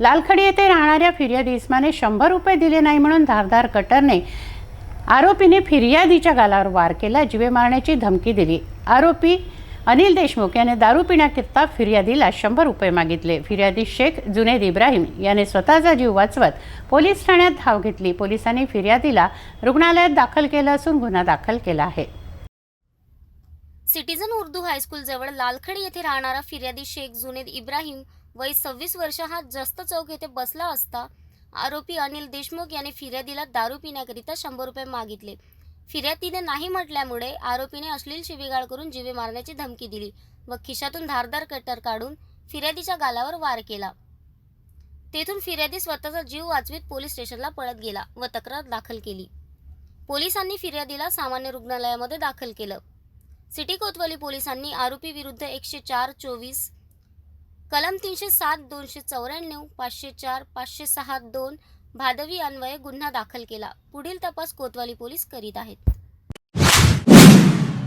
लालखडी येथे राहणाऱ्या फिर्यादी इस्माने शंभर रुपये दिले नाही म्हणून धारदार कटरने आरोपीने फिर्यादीच्या गालावर वार केला जीवे मारण्याची धमकी दिली. आरोपी अनिल देशमुख याने दारू पिण्याकरिता फिर्यादीला शंभर रुपये मागितले. फिर्यादी शेख जुनेद इब्राहिम याने स्वतःचा जीव वाचवत पोलीस ठाण्यात धाव घेतली. पोलिसांनी फिर्यादीला रुग्णालयात दाखल केलं असून गुन्हा दाखल केला आहे. सिटीझन उर्दू हायस्कूल जवळ लालखडी येथे राहणारा फिर्यादी शेख जुनेद इब्राहिम वय सव्वीस वर्ष हा जस्त चौक येथे बसला असता आरोपी अनिल देशमुख याने फिर्यादीला दारू पिण्याकरिता शंभर रुपये मागितले. फिर्यादीने नाही म्हटल्यामुळे आरोपीने अश्लील शिवीगाळ करून जीवे मारण्याची धमकी दिली व खिशातून धारदार कटर काढून फिर्यादीच्या गालावर वार केला. तेथून फिर्यादी स्वतःचा जीव वाचवीत पोलीस स्टेशनला पळत गेला व तक्रार दाखल केली. पोलिसांनी फिर्यादीला सामान्य रुग्णालयामध्ये दाखल केलं. सिटी कोतवाली पोलिसांनी आरोपी विरुद्ध एकशे चार चोवीस कलम तीनशे सात दोनशे चौऱ्याण्णव पाचशे चार पाचशे सहा दोन भादवी अन्वये गुन्हा दाखल केला. पुढील तपास कोतवाली पोलीस करीत आहेत.